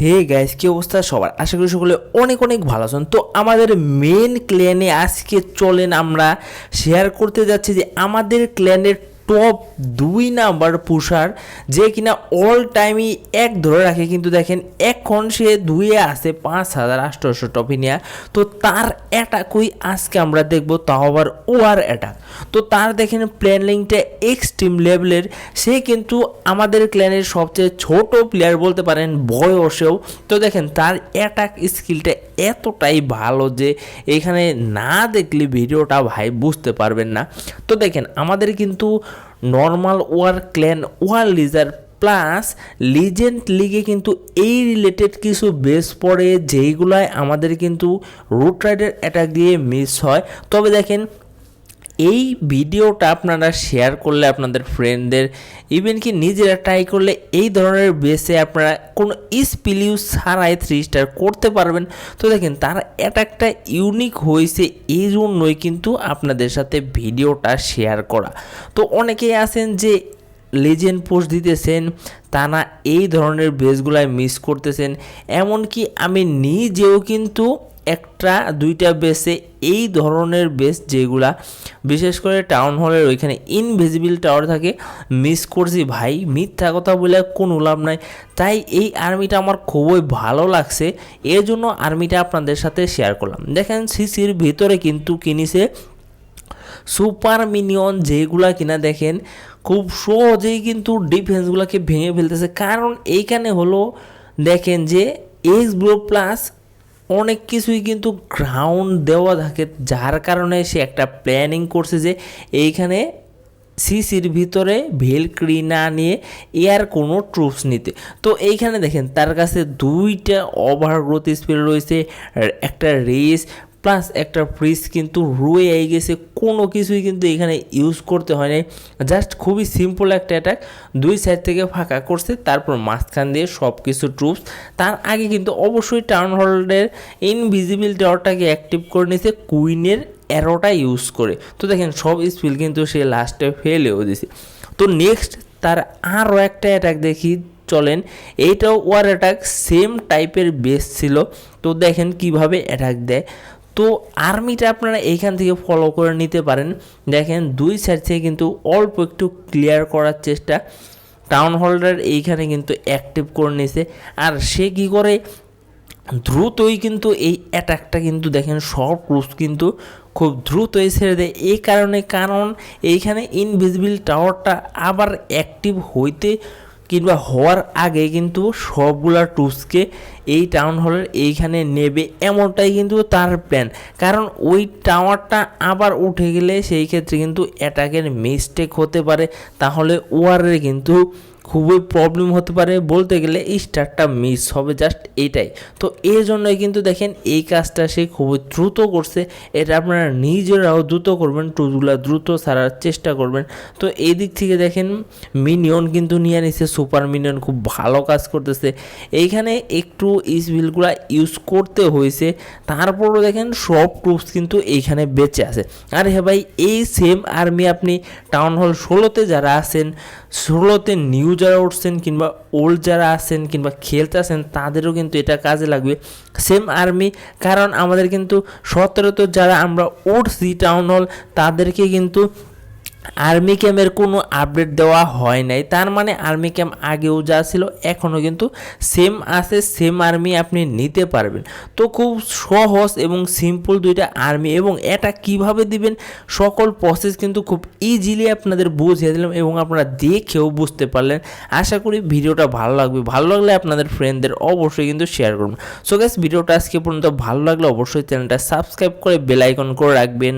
হে gas কী অবস্থা সবার? আশা করি সকলে অনেক অনেক ভালো আছেন। তো আমাদের মেন ক্ল্যানে আজকে চলেন আমরা শেয়ার করতে যাচ্ছি যে আমাদের ক্ল্যানের টপ দুই নাম্বার পুষার, যে কিনা অল টাইমই এক ধরে রাখে, কিন্তু দেখেন এখন সে দুইয়ে আছে পাঁচ হাজার আষ্টশো টপি নেয়া। তো তার অ্যাটাকই আজকে আমরা দেখব তাও আবার ওয়ার অ্যাটাক তো তার দেখেন প্ল্যান লিঙ্কটা এক্সট্রিম লেভেলের সে কিন্তু আমাদের ক্ল্যানের সবচেয়ে ছোট প্লেয়ার বলতে পারেন বয়সেও। তো দেখেন তার অ্যাটাক স্কিলটা এতটাই ভালো যে এখানে না দেখলে ভিডিওটা ভাই বুঝতে পারবেন না। তো দেখেন আমাদের কিন্তু normal war clan war leisure plus legend লিগে কিন্তু এই রিলেটেড কিছু বেস পড়ে যেইগুলায় আমাদের কিন্তু রুট রাইডের অ্যাটাক দিয়ে মিস হয়। তবে দেখেন এই ভিডিওটা আপনারা শেয়ার করলে আপনাদের ফ্রেন্ডদের ইভেন কি নিজেরা ট্রাই করলে এই ধরনের বেসে আপনারা কোনো স্পিল ইউজ ছাড়াই থ্রি স্টার করতে পারবেন। তো দেখেন, তার অ্যাটাকটা ইউনিক হয়েছে এই জন্যই কিন্তু আপনাদের সাথে ভিডিওটা শেয়ার করা। তো অনেকেই আছেন যে লেজেন্ড পোস্ট দিতেছেন তা না এই ধরনের বেসগুলায় মিস করতেছেন। এমনকি আমি নিজেও কিন্তু একটা, দুইটা বেসে এই ধরনের বেস যেগুলা, বিশেষ করে টাউন হলের ওইখানে ইনভিজিবল টাওয়ার থাকে মিস করছি ভাই, মিথ্যা কথা বলে কোনো লাভ নাই। তাই এই আর্মিটা আমার খুবই ভালো লাগছে, এর জন্য আর্মিটা আপনাদের সাথে শেয়ার করলাম। দেখেন সিসির ভিতরে কিন্তু কিনিছে সুপার মিনিয়ন যেগুলা কিনা দেখেন, খুব সহজেই কিন্তু ডিফেন্সগুলোকে ভেঙে ফেলতেছে। কারণ এইখানে হলো, দেখেন যে এক্স ব্রো প্লাস অনেক কিছুই কিন্তু গ্রাউন্ড দেওয়া থাকে। যার কারণে সে একটা প্ল্যানিং করছে যে এইখানে সিসির ভিতরে ভেলক্রি না নিয়ে এয়ার কোনো ট্রুপস নিতে। তো এইখানে দেখেন, তার কাছে দুইটা ওভার গ্রোথ স্পিড রয়েছে, একটা রেস প্লাস একটা ফ্রিজ কিন্তু রয়ে গেছে, কোনো কিছুই কিন্তু এখানে ইউজ করতে হয় নাই। জাস্ট খুবই সিম্পল একটা অ্যাটাক দুই সাইড থেকে ফাঁকা করছে, তারপর মাঝখান দিয়ে সব কিছু ট্রুপস তার আগে কিন্তু অবশ্যই টাউন হলের ইনভিজিবল টাওয়ারটাকে অ্যাক্টিভ করে নিয়েছে কুইনের অ্যারোটা ইউজ করে। তো দেখেন, সব স্পিল কিন্তু সে লাস্টে ফেলেও দিছে তো নেক্সট তার আরও একটা অ্যাটাক দেখি, চলেন। এইটাও ওয়ার অ্যাটাক সেম টাইপের বেস ছিল। তো দেখেন কীভাবে অ্যাটাক দেয়। তো আর্মিটা আপনারা এইখান থেকে ফলো করে নিতে পারেন। দেখেন, দুই সাইড থেকে কিন্তু অল্প একটু ক্লিয়ার করার চেষ্টা। টাউন হলটার এইখানে কিন্তু অ্যাক্টিভ করে নিছে। আর সে কি করে? দ্রুতই কিন্তু এই অ্যাটাকটা কিন্তু দেখেন, সব রুস কিন্তু খুব দ্রুতই ছেড়ে দেয়। এই কারণে কারণ, এইখানে ইনভিজিবল টাওয়ারটা আবার অ্যাক্টিভ হইতে কিংবা হওয়ার আগে কিন্তু সবগুলা টুসকে এই টাউন হলের এইখানে নেবে এমনটাই কিন্তু তার প্ল্যান কারণ ওই টাওয়ারটা আবার উঠে গেলে সেই ক্ষেত্রে কিন্তু অ্যাটাকের মিস্টেক হতে পারে। তাহলে ওয়ারের কিন্তু খুবই প্রবলেম হতে পারে বলতে গেলে এই স্টারটা মিস হবে জাস্ট এইটাই। তো এই জন্যই কিন্তু দেখেন এই কাজটা সে খুবই দ্রুত করছে, এটা আপনারা নিজেরাও দ্রুত করবেন টুলগুলো দ্রুত সারার চেষ্টা করবেন। তো এই দিক থেকে দেখেন মিনিয়ন কিন্তু নিয়ে নিছে সুপার মিনিয়ন খুব ভালো কাজ করতেছে। এইখানে একটু ইসবিলগুলো ইউজ করতে হয়েছে, তারপরও দেখেন সব ট্রুপস কিন্তু এইখানে বেঁচে আছে। আর হ্যাঁ ভাই, এই সেম আর্মি আপনি টাউন হল ষোলোতে যারা আছেন, ষোলোতে নিউ যারা উঠছেন কিংবা ওল্ড যারা আছেন কিংবা খেলতে আছেন, তাদেরও কিন্তু এটা কাজে লাগবে। সেম আর্মি কারণ আমাদের কিন্তু সতেরোতে যারা আমরা উঠছি টাউন হল তাদেরকে কিন্তু আর্মি ক্যাম্পের কোনো আপডেট দেওয়া হয় নাই। তার মানে আর্মি ক্যাম্প আগেও যা ছিল, এখনও কিন্তু সেম আছে সেম আর্মি আপনি নিতে পারবেন। তো খুব সহজ এবং সিম্পল দুইটা আর্মি এবং এটা কীভাবে দিবেন, সকল প্রসেস কিন্তু খুব ইজিলি আপনাদের বুঝিয়ে দিলাম এবং আপনারা দেখেও বুঝতে পারলেন। আশা করি ভিডিওটা ভালো লাগবে। ভালো লাগলে আপনাদের ফ্রেন্ডদের অবশ্যই কিন্তু শেয়ার করুন। সো গ্যাস ভিডিওটা আজকে পর্যন্ত ভালো লাগলে অবশ্যই চ্যানেলটা সাবস্ক্রাইব করে বেল আইকন করে রাখবেন।